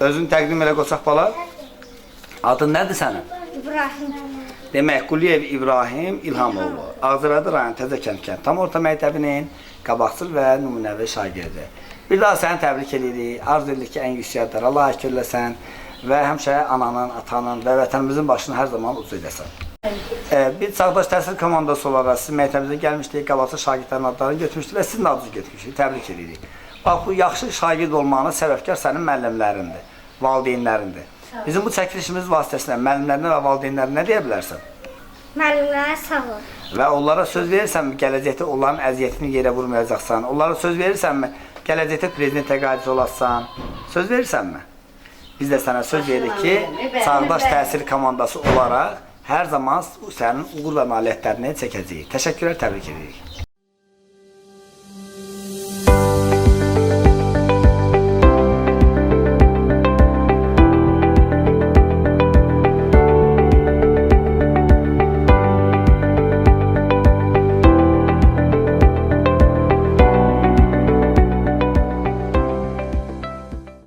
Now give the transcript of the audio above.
Özünü təqdim elə qoçaq bala. Adın nədir sənin? İbrahim. Demək, Quliyev İbrahim İlhamoğlu. Ağzıradı rayon Təzəkənd kənd tam orta məktəbinin qabaqcıl və nümunəvi şagirdi. Bir daha səni təbrik edirik. Arzu edirik ki, ən yüksək Allah şükürləsən və həmişə ananın, atanın və vətənimizin başını hər zaman ucu edəsən. Ee, biz Çağdaş Təhsil komandası olaraq sizin məktəbinizə gəlmişdik, qabaqcıl şagirdlərin adlarını götürmüşdük və sizin adınızı götürmüşdük. Təbrik edirik. Bax, bu yaxşı şagird olmağına səbəbkar sənin müəllimlərindir, valideynlərindir. Bizim bu çəkilişimiz vasitəsilə müəllimlərinə və valideynlərinə nə deyə bilərsən? Müəllimlərə sağ ol. Və onlara söz verirsənmi gələcəkdə onların əziyyətini yerə vurmayacaqsan? Onlara söz verirsənmi gələcəkdə prezident təqaüdçü olarsan? Söz verirsənmi? Biz də sənə söz veririk ki, Çağdaş Təhsil komandası olaraq hər zaman sənin uğur və nailiyyətlərini çəkəcəyik. Təşəkkürlər, təbrik edirik.